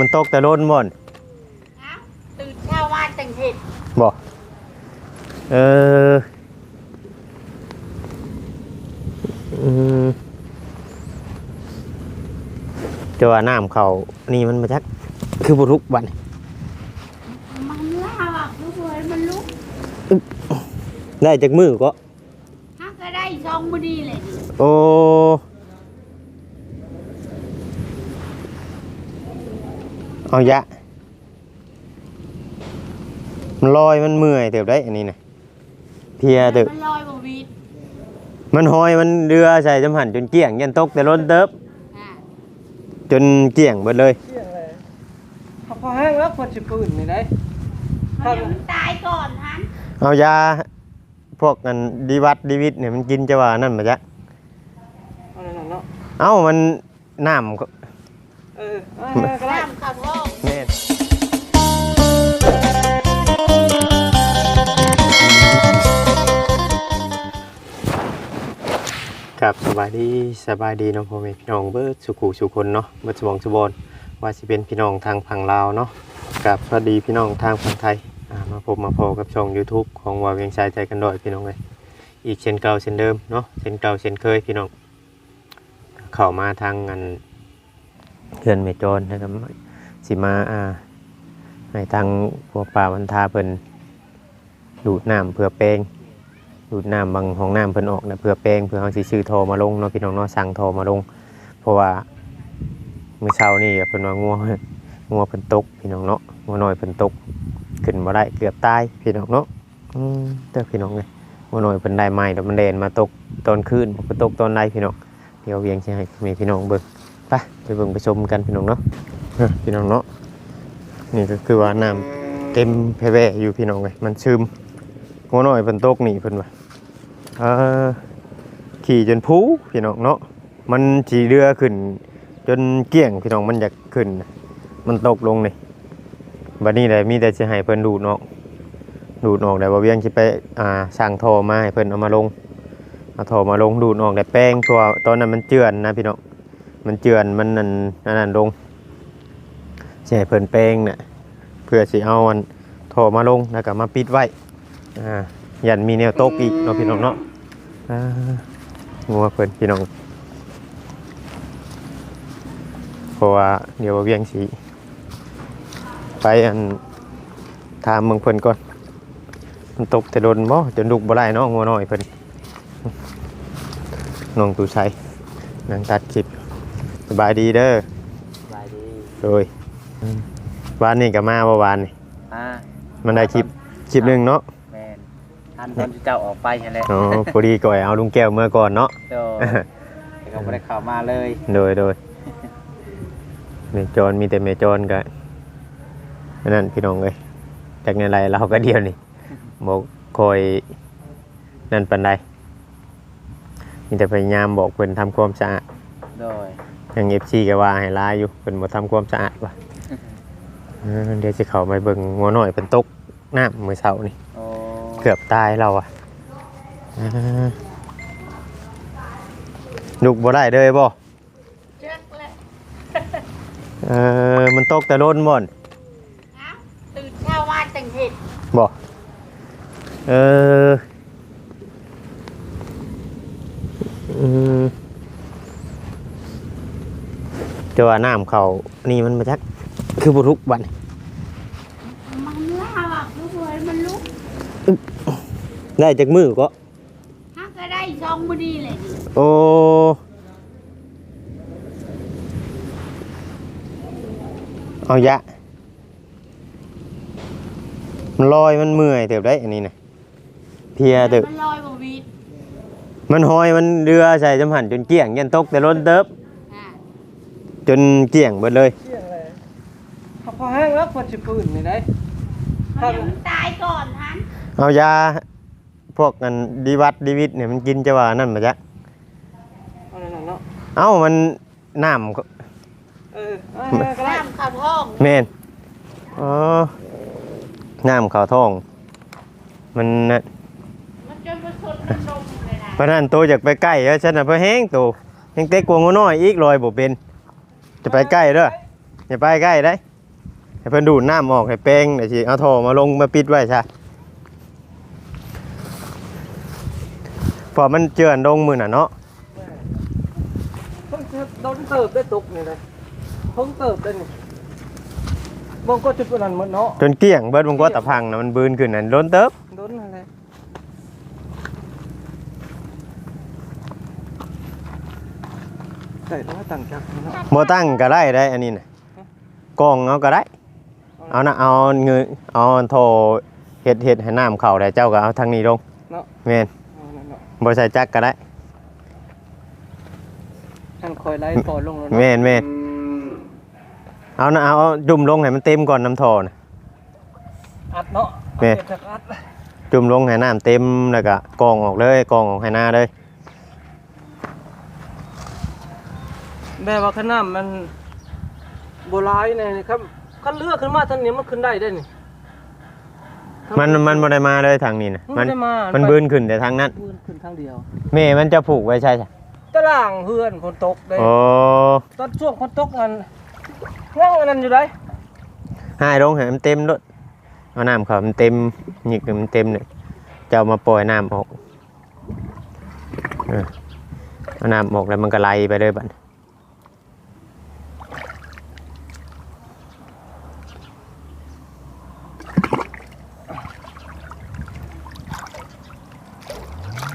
มันตกแต่ล้นบ่นเอ้าตื่นเช้ามาจังเห็ดบ่เอออืมจะว่าน้ำเขานี่มันมาจัก คือบุรุกบันมันล่าอะคือเวยมันลุก ได้จากมือก็ฮักก็ได้ซองบุดีเลย โอ้ เอายะ มันลอยมันเมื่อยเติบได้อันนี้นะเพลียเติบมันลอยบ่วีดมันหอยมันเรือใส่จำหันจนเกลี้ยงยันตกแต่ล้นเติบ อ่าจนเกลี้ยงหมดเลย เที่ยงเลยเขาพอแห้งแล้วคนสิปืนนี่ได้มันเดี๋ยวมันตายก่อนฮันเอายาพวกกันดีวัดดีวิตเนี่ยมันกินจะว่านั่นมาจ๊ะ เอานั่นน่ะเนาะ เอ้ามันน้ำก็ เออเอาให้ก็ได้น้ำข้าวท้องแม่นครับสบายดีสบายดีเน้องพ่อแม่พี่น้องเบิดสุขุสุคนเนาะเบิดสมองสบอนว่าสิเป็นพี่น้องทางฝั่งลาวเนาะกับสวัสดีพี่น้องทางฝั่งไทยอ่ามาพบมาพอกับช่อง YouTube ของวาเวียงชายใจกันดอยพี่น้องเลยอีกเช่นเก่าเช่นเดิมเนาะเช่นเก่าเช่นเคยพี่น้อง เข้ามาทางงาน เพื่อนเมจรนนะครับสิมาอ่าให้ทางพวกป่าวันทาเพิ่นดูดน้ำเพื่อแปลงดูดน้ำบางห้องน้ำเพิ่นออกนะเพื่อแปลงเพื่อเอาสิซื้อโทรมาลงเนาะพี่น้องเนาะสั่งโทรมาลง เพราะว่ามื้อเช้านี่เพิ่นว่างัวงัวเพิ่นตกพี่น้องเนาะงัวน้อยเพิ่นตกขึ้นบ่ได้เกือบตายพี่น้องเนาะอืมเด้อพี่น้องเลยงัวน้อยเพิ่นได้ไม้แล้วมันเด่นมาตกตอนคืนบ่ตกตอนใดพี่น้องเดี๋ยวเวียงจะให้แม่พี่น้องเบิ่ง ไปไปเบิ่งไปชมกันพี่น้องเนาะพี่น้องเนาะนี่ก็คือว่าน้ำเต็มแพร่อยู่พี่น้องเลยมันซึมหัวหน่อยเพิ่นตกนี่เพิ่นว่าเออขี่จนพูพี่น้องเนาะมันสีเรือขึ้น จนเกลี้ยงพี่น้องมันอยากขึ้น มันตกลงนี่บัดนี้เลยมีแต่จะให้เพิ่นดูดออกดูดออกได้บ่เวียงสิไปอ่าสั่งทรมาให้เพิ่นเอามาลงเอาโถมาลงดูดออกแต่แป้งตัวตอนนั้นมันเจือนนะพี่น้อง มันเจือนมันนั่นอันนั่นลงใช่เพิ่นแป้งเนี่ยเพื่อสิเอาอันโถมาลงแล้วก็มาปิดไว้อ่ายันมีแนวโต๊ะอีกเนาะพี่น้องเนาะอ่างัวเพิ่นพี่น้องเพราะว่าเดี๋ยวเวียงสีไปอันถามเมืองเพิ่นก่อนมันตกแต่โดนบ่จนลุกบ่ได้เนาะงัวน้อยเพิ่นน้องตูชัยนั่งตัดคลิป สบายดีเด้อ สบายดีโดยอืมวานนี่กับมาว่าวานนี่อ่ามันได้คลิปคลิปหนึ่งเนาะแมนอันตอนที่เจ้าออกไปใช่ไหมอ๋อพอดีก่อยเอาลุงแก้วเมื่อก่อนเนาะเจ้าแต่ก็ไม่ได้เข้ามาเลย โดยโดยเมจรมีแต่เมจรก็อันนั่นพี่น้องเลยจากในไรเราก็เดียวนี่บอกคอยนั่นปันใดมีแต่พยายามบอกเพิ่นทำความสะอาดโดย ยังเอฟซีก็ว่าให้ลายอยู่เป็นบ่ทำความสะอาดว่ะเออเดี๋ยวจะเข้าไปเบิ่งงัวหน่อยเป็นตกน้ำมื้อเช้านี่โอ้เกือบตายเราอะเออลุกบ่ได้เลยบ่เจ๊กเลยเออมันตกแต่ล้นบ่นเอ้าตื่นเช้ามาจังเห็ดบ่เอออืม จะว่าน้ำเขานี่มันมาจักคือบุรุกบัดนมันล่าอะคือเวยมันลุกได้จากมือก็ฮักก็ได้ซองบุดีเลยโอ้เอายะมันลอยมันเมื่อยเติบได้อันนี้นะเพลียเติบมันลอยบ่วีดมันหอยมันเรือใส่จำหันจนเกลี้ยงยันตกแต่ล้นเติบอ่า จนเกลี้ยงหมดเลยเที่ยงเลยเขาพอแห้งแล้วคนสิปืนนี่ได้มันเดี๋ยวมันตายก่อนฮันเอายาพวกกันดีวัดดีวิตเนี่ยมันกินจะว่านั่นมาจ๊ะเอานั่นน่ะเนาะเอ้ามันน้ำก็เออเอาให้ก็ได้น้ำข้าวท้องแม่นอ๋อน้ำเขาท้อง มันน่ะมันจนมันสดมันนมเลยนะเพราะนั้นตัวอยากไปใกล้แล้วฉันน่ะเพอแห้งตัวแห้งเต็กกว่างูน้อยอีกลอยบ่เป็น จะไปใกล้เด้ออย่าไปใกล้ได้ให้เพิ่นดูดน้ำออกให้เป้งเดี๋ยวสิเอาท่อมาลงมาปิดไว้ซะพอมันเจือนลงมือน่ะเนาะเพิ่งโดนเติบได้ตกนี่เลยเพิ่งเติบได้นี่บางก็จุดนั้นหมดเนาะจนเกลี้ยงเบิดบงก็ตะพังนะมันบืนขึ้นน่ะล้นเติบ โดนอะไรใส่ต้องให้ต่างจากนี่เนาะบ่ตั้งก็ได้ได้อันนี้น่ะกองเอาก็ได้ เอานะเอาเงยเอาโทรเฮ็ดเฮ็ดให้น้ำเข้าได้เจ้าก็เอาทางนี้ลงเนาะแม่นเอานั่นเนาะบ่ใส่จักก็ได้ท่านคอยไล่ต่อลงแล้วเนาะแม่นแม่นเอานะเอาจุ่มลงให้มันเต็มก่อนน้ำท่อน่ะ อัดเนาะแม่ เอาเก็บจากอัด จุ่มลงให้น้ำเต็มแล้วก็กรองออกเลยกรองออกให้หน้าเลย แบบว่าขนาดมันโบราณเนี่ยนะครับคันเลือกขึ้นมาทางนี้มันขึ้นได้ได้นี่ มันมันบ่ได้มาเลยทางนี้นะมัมันนได้มามันไปบืนขึ้นแต่ทางนั้นบืนขึ้นทางเดียวแม่มันจะผูกไว้ใช่จ้ะตะล่างเฮือนฝนตกได้โอ้ตอนช่วงฝนตกมันยังอันนั้นอยู่ได้ให้ลงให้มันเต็มด้วยเอาน้ำเขามันเต็มหยิกให้มันเต็มเนี่ยจะเอามาปล่อยน้ำออกเออเอาน้ำออกแล้วมันก็ไหลไปเลยบัดโ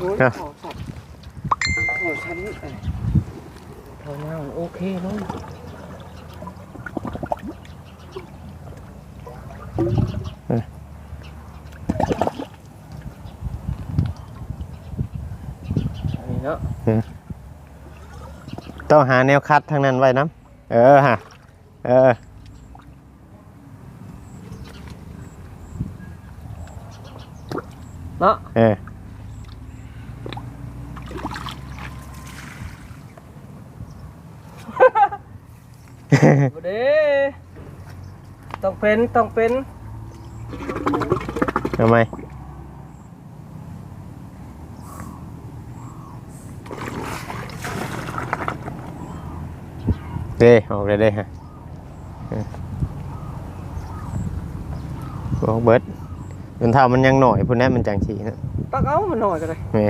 อ้ยขอสับขอชั้นเอ้ยเท่านั้นโอเคเนาะอันนี้เนาะต้องหาแนวคัดทางนั้นไว้น้ำเออฮะ เออเนาะเออ บ่เด้ต้องเป็นต้องเป็นทำไมเด้ออกเลยเด้ฮะเออบอกเบิดจนเท่ามันยังหน่อยพุ่นแน่มันจังสีนะตักเอามันหน่อยก็ได้แม่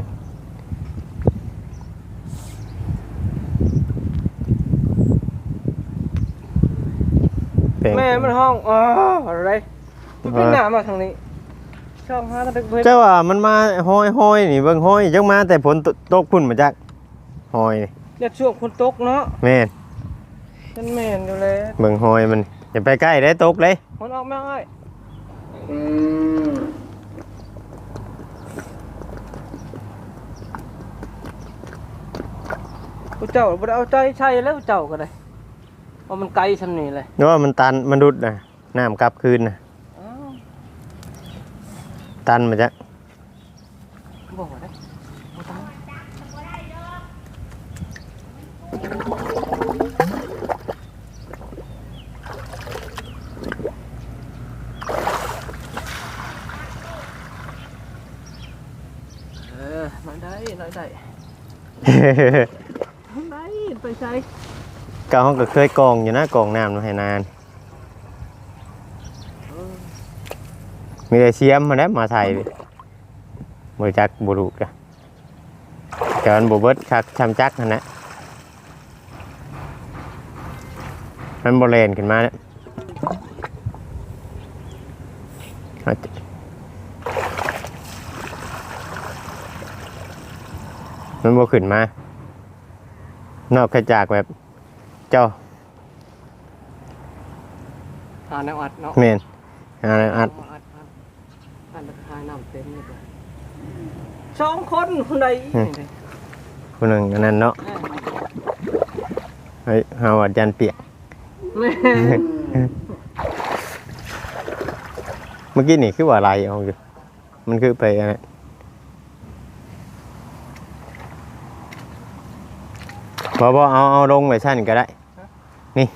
เป่ง แม่มันห้ องอ๋ออะไรมันเป็นหน้ามาทางนี้ ช่องห้าตะดึกเพิ่นเจ้าว่ามันมาห้อยห้อยนี่เบิ่งห้อยจังมาแต่ฝนตตกพุ่นมาจากห้อยนี่เนี่ยช่วงฝนตกเนาะแม่นฉันแม่นอยู่เลยเบิ่งห้อยมันอย่าไปใกล้ได้ตกเลยมันออกมาง่ายผู้เจ้าบ่ได้เอาใจใช่แล้วผู้เจ้าก็ได้ ว่ามันไกลซำนี่เลยเพราะว่ามันตันมันดุดนะน้ำกลับคืนนะอ้าวตันมาจากบอกว่าได้บ่ตายเออน้อยได้น้อยได้น้อยได้ไปใช้ ก็ห้องก็เคยกองอยู่นะกองน้ำมาให้นานมีแต่เสียมมาแล้วมาไทยบริจักบุรุษกะแต่มันบเบิดคักชำจักนั่นะมันบรเลนขึ้นมาเนี่ยมันบ่ขึ้นมา นอกจากแบบ เจ้าหาแนวอัดเนาะเมนอะไรอัดอัดอัดอัดแล้วก็ทายน้ำเต็มเลยจ้ะสองคนคนใดคนหนึ่งอันนั้นเนาะเฮ้ยหาวัดยันเปียกแม่เมื่อกี้นี่คือว่าอะไรเอาอยู่มันคือไปอะไรบอบอเอาเอาลงไปชั้นก็ได้ นี่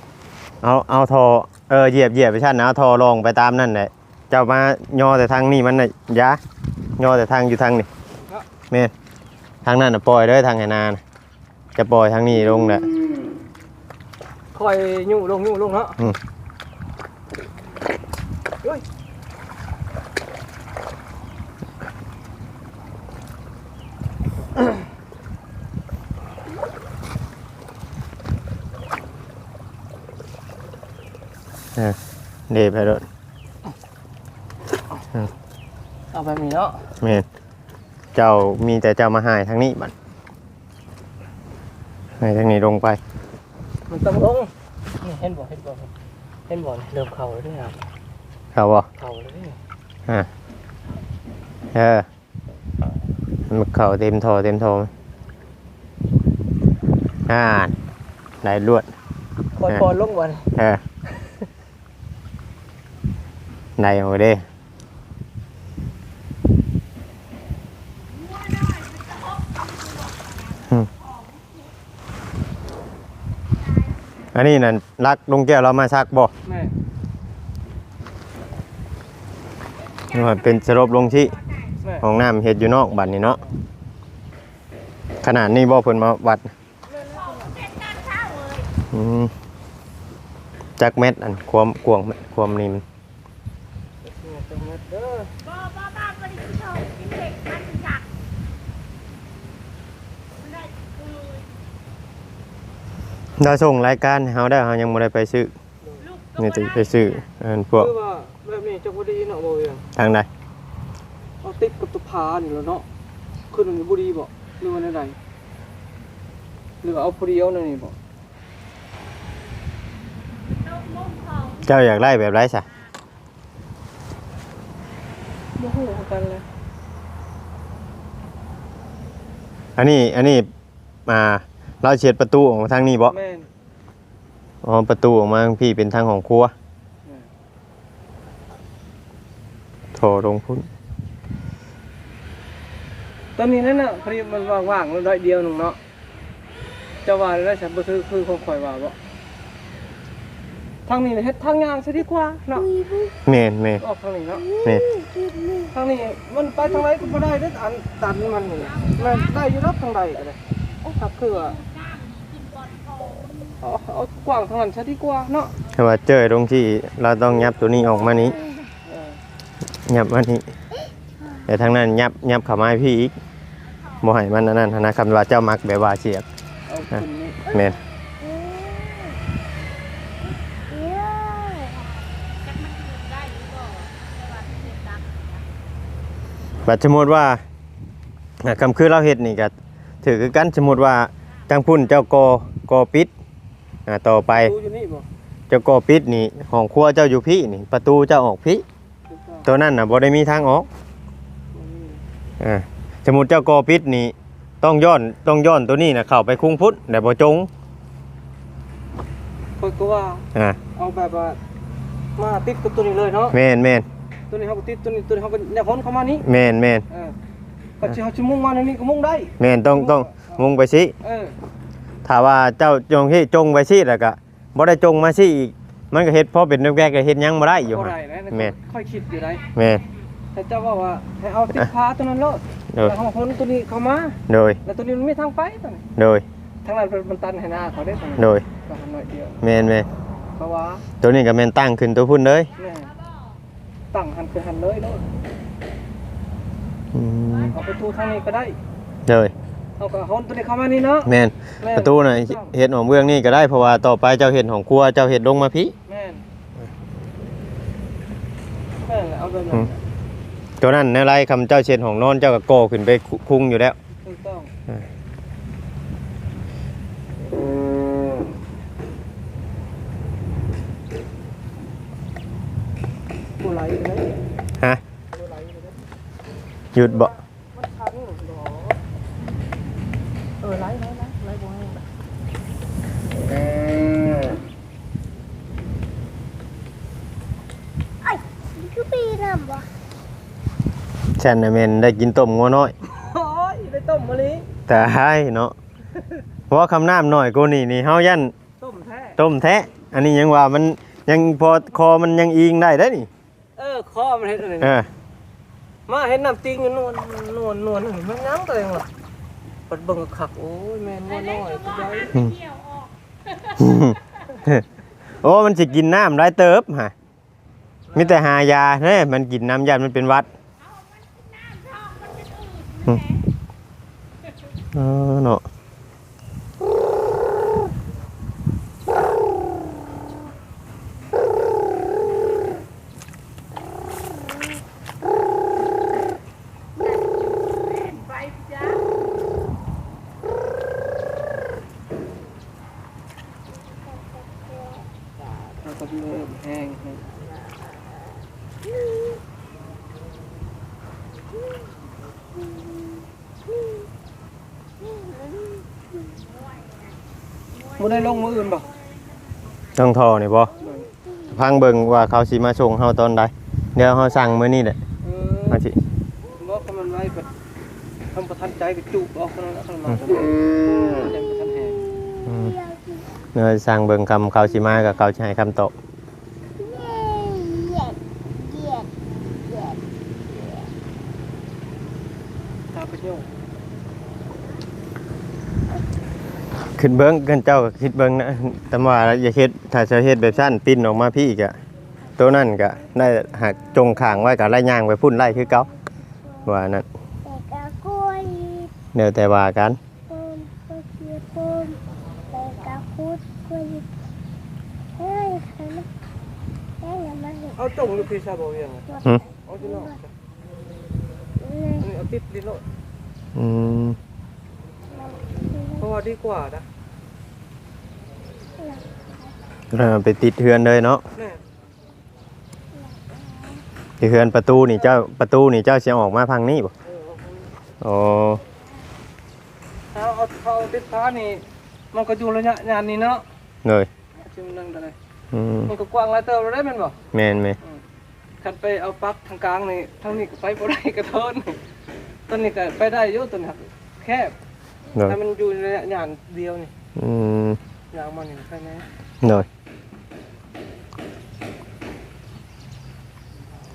เอาเอาทอเออเหยียบเหยียบไปชั้นนะเอาทอลงไปตามนั่นแหละเจ้ามาย่อแต่ทางนี่มันน่ะยะย่อแต่ทางอยู่ทางนี่เมนทางนั้นน่ะปล่อยเลยทางไหนานะจะปล่อยทางนี้ลงแหละคอยยู่ลงยู่ลงเนาะอืมเฮ้ย เดไปรถเอาแบบนี้เนาะแม่นเจ้ามีแต่เจ้ามาหายทางนี้บัดหายทางนี้ลงไป มันต้องลงนี่เห็นบ่เห็นบ่เห็นบ่นี่เริ่มเข่าแล้วนี่ครับเขาบ่เข่าแล้วนี่อ่าเออมันเข่าเต็มทอเต็มทออ่าไหลลวดคอยปอนลงบ่นี่เออ ไหลออกไปเด้อืมอันนี้นั่นรักลุงแก้วเรามาซักบ่แม่นี่ว่าเป็นสรบลงที่แม่ห้องน้ำเฮ็ดอยู่นอกบัดนี่เนาะ ขนาดนี้บ่เพิ่นมาวัดอืมจักเม็ดอันความกวางความนี่มันเนี่ย จังเม็ดเด้อบ้าบ้าบ้าไม่ได้ชอบกินเด็กมันจักมันได้คือเราส่งรายการให้เฮาได้เฮายังบ่ได้ไปซื้อลูกนี่ติไปซื้ออันพวกคือว่าแบบนี้จะบ่ดีเนาะบ่เวียงทางใดเอาติดกับตัวพานี่แล้วเนาะขึ้นมันบ่ดีบ่หรือว่าในใดหรือว่าเอาพอดีเอาในนี่บ่ลูกมุ้งของเจ้าอยากได้แบบไรซะ บ่ฮู้คือกันเลยอันนี้อันนี้อ่าเราเฉียดประตูออกมาทางนี้บ่แม่นอ๋อประตูออกมาทางพี่เป็นทางของครัวอืมโถลงพุ่นตอนนี้นั่นน่ะพอดีมันว่างๆแล้วได้เดียวหนึงเนาะจะว่าได้ฉันบ่คือคือของข่อยว่าบ่ ทางนี้เฮ็ดทางยางซะดีกว่าเนาะแม่นแม่นออกทางนี้เนาะแม่นทางนี้มันไปทางไหนก็บ่ได้เด้ออันตันมันนี่มันได้อยู่รับทางใดก็ได้ครับคือว่าเอาเอากว้างทางนั้นซะดีกว่าเนาะแต่ว่าเจอตรงที่เราต้องยับตัวนี้ออกมานี้เออยับมานี้แต่ทางนั้นยับยับเข้ามาให้พี่อีกบ่ให้มันอันนั้นหั้นนะคำว่าเจ้ามักแบบว่าเสียบเอาขึ้นนี่แม่น จักมันอยู่ได้หรือเปล่าแต่ว่าที่เด็กดัก บัดสมมุติว่าอะคำคือเราเฮ็ดนี่ก็ถือคือกันสมมุติว่าจังพุ่นเจ้ากอกอปิดอ่าต่อไปดูอยู่นี่บ่เจ้ากอปิดนี่ห้องครัวเจ้าอยู่พี่นี่ ประตูเจ้าออกพี่ถูกต้องตัวนั้นน่ะบ่ได้มีทางออกอืมอ่าสมมุติเจ้ากอปิดนี่ต้องย้อนต้องย้อนตัวนี้น่ะเข้าไปคุ้งพุทธแต่บ่จงข้อยก็ว่าอ่าเอาแบบว่ามาติดกับตัวนี้เลยเนาะแม่นแม่น ตัวนี้เขาก็ติดตัวนี้ตัวนี้เขาก็เนี่ยพ้นเข้ามานี่แม่นแม่นเออก็จะเขาจะมุ่งมาในนี้ก็มุ่งได้แม่นต้องต้องมุงไปสิเออถ้าว่าเจ้าจงที่จงไปสิแล้วก็บ่ได้จงมาสิอีกมันก็เฮ็ดพอเป็นแรกๆก็เฮ็ดหยังบ่ได้อยู่บ่หั่นได้นะแม่นค่อยคิดอยู่ได้แม่นแต่เจ้าว่าว่าให้เอาติดพาตัวนั้นโลดโดยแต่เขาพ้นตัวนี้เข้ามาโดยแล้วตัวนี้มันไม่ทางไปตัวนี้โดยทางนั้นเป็นมันตันให้หน้าเขาได้ตัวนี้โดยก็หันหน่อยเดียวแม่นแม่นเพราะว่าตัวนี้ก็แม่นตั้งขึ้นตัวพุ่นเลยแม่ ตั้งหันคือหันเลยโลดอืมเอาประตูทางนี้ก็ได้โดยเอาก็พ้นตัวนี้เข้ามานี่เนาะแม่นแม่ประตูน่ะเฮ็ดของเบื้องนี่ก็ได้เพราะว่าต่อไปเจ้าเฮ็ดของครัวเจ้าเฮ็ดลงมาพี่แม่นแม่นเอาแบบอืนั้นมตัวนั้นในไรคำเจ้าเช็ดของนอนเจ้าก็โกอขึ้นไปคุงอยู่แล้วถูกต้อง อ่า บัวไหลไปเลย ฮะบัวไหลไปเลยหยุดบ่มันคันหรอเออไหลไหลไหลไหลบัวให้ไหลไอ้นี่คือปีนำวะแช่นน่ะแม่นได้กินต้มงัวน้อยโอ้ยไปต้มมะลิแต่ให้เนาะเพราะว่าคำน้ำน้อยกูนี่นี่เฮายันต้มแท้ต้มแทะอันนี้ยังว่ามันยังพอคอมันยังอิงได้ได้อนี่ เออคอมันเห็นอะไรเอนี่อมาเห็นน้ำจริงอยู่นวลนวลนวลเห็นมันยั้งตัวเองว่ะปัดเบิ่งก็ขักโอ้ยแม่นวัวน้อยตัวใหญ่เกี่ยวออกโอ้มันสิกินน้ำได้เติบฮะมีแต่หายาเน่มันกินน้ำยามันเป็นหวัดอืมเออเนาะ ไปจ้า แล้วก็เริ่มแห้งแห้งบ่ ได้ลงมืออื่นบ่ต้องทอนี่บ่พังเบิ่งว่าเขาสิมาส่งเฮาตอนใดเดี๋ยวเฮาสั่งมื้อนี้แหละเออเฮาสิบอกให้มันไว้แบบทำประทันใจกับจุกออกกันแล้วกันมาจะยังประทันแห้งอืมเดี๋ยวสั่งเบิ่งคำเขาสิมากับเขาสิให้คำตอบ ตาไปเที่ยว ขึ้นเบิ่งกันเจ้าก็คิดเบิ่งนะแต่ว่าอย่าเฮ็ดถ้าจะเฮ็ดแบบซั่นปิ้นออกมาพี่อีกอะตัวนั้นก็ได้หักจงข้างไว้ก็ไล่ย่างไปพุ่นไล่คือเก่าว่านั่นแต่กะกล้วยเดี๋ยวแต่ว่ากันปมก็เชียปมแต่กะคุดกล้วยเฮ้ยใครนะเฮ้ยอย่ามาเห็นเอาจงอยู่พี่ซาบ่เวียงหึเอาที่นอกเลยอันนี้เอาติดลิ้นโลดอืม เพราะว่าดีกว่านะ เราไปติดเฮือนเลยเนาะแน่ที่เฮือนประตูนี่เจ้าประตูนี่เจ้าสิออกมาพังนี้บ่เออเอาอ๋อเอาเอาเขาติดฟ้านี่มันก็อยู่ระยะยานนี้เนาะเลยชิมนั่งได้เลยอืมมันก็กว้างหลายเติบแล้วได้แม่นบ่แม่นไหมคันไปเอาปลั๊กทางกลางนี่ทางนี้ก็ไปบ่ได้กระเทินต้นนี้ก็ไปได้อยู่ต้นนี้ครับแคบเลยถ้ามันอยู่ระยะยานเดียวนี่อืม ยางมันนี่ใช่ไหมเลย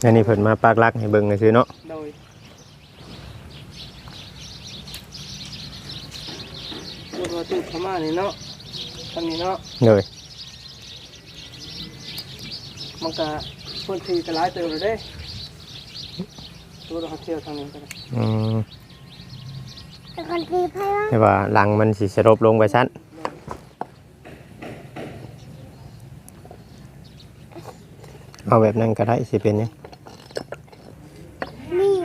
อันนี้เพิ่นมาปากหลักให้เบิ่งซื่อๆเนาะโดยตัวตัวจุดเข้ามานี่เนาะทางนี้เนาะเลยมันก็พื้นที่ก็หลายเติบเลยเด้ตัวเราเที่ยวทางนี้ก็ได้อืมแต่คนตีไพ่ว่าแต่ว่าหลังมันสิสลบลงไปชั้น เอาแบบนั้นก็ได้สิเป็นหยังนี่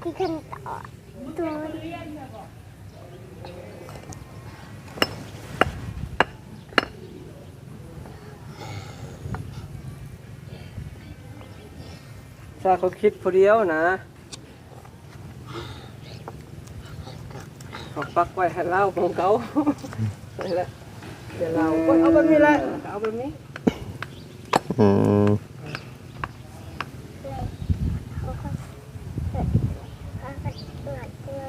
ที่ขันต่อตัวถ้าเขาคิดผู้เดียวนะเขาปักไว้ให้เล่าของเขา นี่แหละเดี๋ยวเราเอาแบบนี้แหละเอาแบบนี้ อืมเขาก็เขาก็เปิดตัว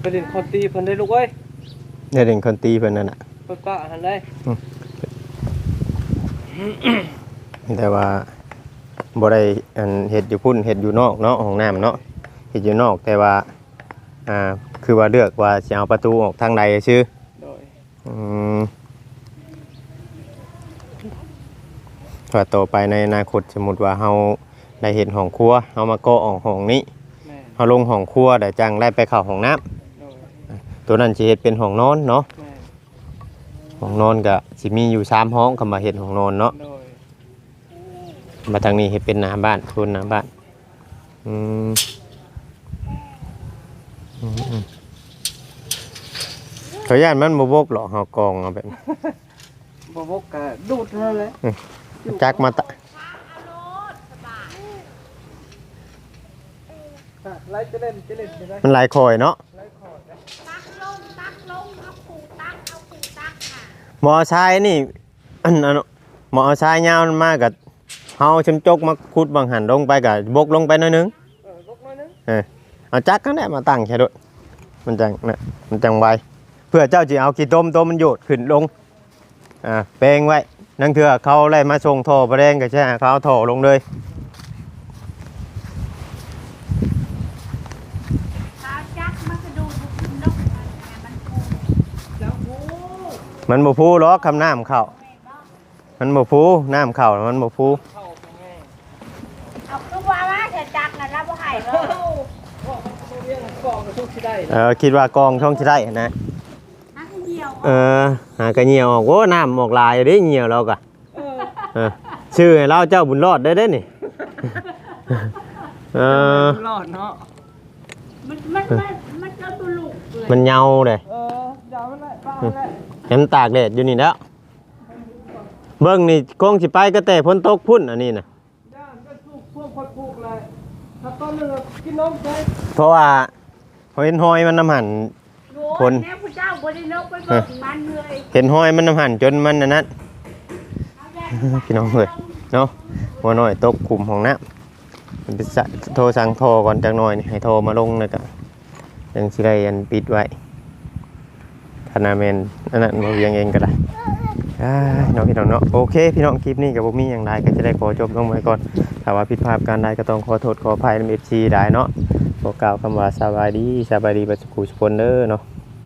ไปเล่นคอนตีเพิ่นได้ลูกเว้ยเดี๋ยวเด็กคนตีเพิ่นนั่นน่ะเปิดป้าหันได้แต่ว่าบ่ได้อันเฮ็ดอยู่พุ่นเฮ็ดอยู่นอกเนาะห้องน้ำเนาะเฮ็ดอยู่นอกแต่ว่าอ่า คือว่าเลือกว่าสิเอาประตูออกทางใดซื่อโดยอืมว่าต่อไปในอนาคตสมมุติว่าเฮาได้เห็นห้องครัวเฮามาก่อออกห้องนี้แม่เฮาลงห้องครัวได้จังได้ไปเข้าห้องน้ำโดยตัวนั้นสิเฮ็ดเป็นห้องนอนเนาะแม่ห้องนอนก็สิมีอยู่สามห้องคำว่าเฮ็ดห้องนอนเนาะโดยมาทางนี้เฮ็ดเป็นหน้าบ้านโซนหน้าบ้านอืมอืมอืม เขาย่านมันบ่บกหรอกเฮากองเอาแบบนี้บ่บกกะดูดนั่นแหละจักมาตะอะไล่จะเล่นจะเล่นจะได้มันหลายคอยเนาะไล่คอร์ดนะตักลงตักลงเอาขู่ตักเอาขู่ตักค่ะหมอชายนี่อันนั้นหมอชายยาวมันมากับเฮาชมจกมาขุดบางหันลงไปกับบกลงไปหน่อยหนึงเออบกหน่อยนึงเอ เอาจักก็ได้มาตั้งใช่ด้วยมันจังนะมันจังไวเพื่อเจ้าจีเอากี่ต้มต้มมันหยุดขึ้นลงอ่าแปลงไว้นั่งเถื่อเขาไล่มาส่งโถประเด็นก็ใช่เขาเอาโถลงเลยมันบ่พูหรอคำน้ำเขามันบ่พูน้ำเขามันบ่พู องกระทุกที่ได้เออคิดว่ากองช่องสิได้นะนักเดียวเออหากระเหี่ยวออกโอ้น้ำออกลายอยู่เด้เหี่ยวเรากะเออเออชื่อให้เราเจ้าบุญรอดได้เด้นี่เออรอดเนาะมันมันมันมันจะตุลุกเลยมันเหงาเลยเออเดี๋ยวมันแหละป้ามันแหละเห็นตากแดดอยู่นี่แล้วเบิ้งนี่กงสิไปก็แต่พ้นตกพุ่นอันนี้นะย่านก็ปลูกพวกคนปลูกเลยถ้าต้นหนึงอะกินนมใช่เพราะว่า เห็นหอยมันน้ำหันโอ้ยคนแม่ผู้เจ้าบ่ได้นกไปเบิ่งมันเลยเห็นหอยมันน้ำหันจนมันอันนั้นเอาแยกพี่น้องเลยเนาะหัวหน่อยตกขุมของน้ำมันไปสะโทรสั่งโทรก่อนจักหน่อยนี่ให้โทรมาลงเลยก็ยังสิได้อันปิดไว้ธนาเมนอันนั้นบ่เวียงเองก็ได้อ้ายน้องพี่น้องเนาะโอเค พี่น้องคลิปนี้กับผมมีอย่างไรก็จะได้ขอจบลงไว้ก่อนถ้าว่าผิดพลาดการใดก็ต้องขอโทษขออภัยในเอฟซีได้เนาะขอ กล่าวคำว่าสบายดีสบายดีบัสุขุสุคนเด้อเนาะ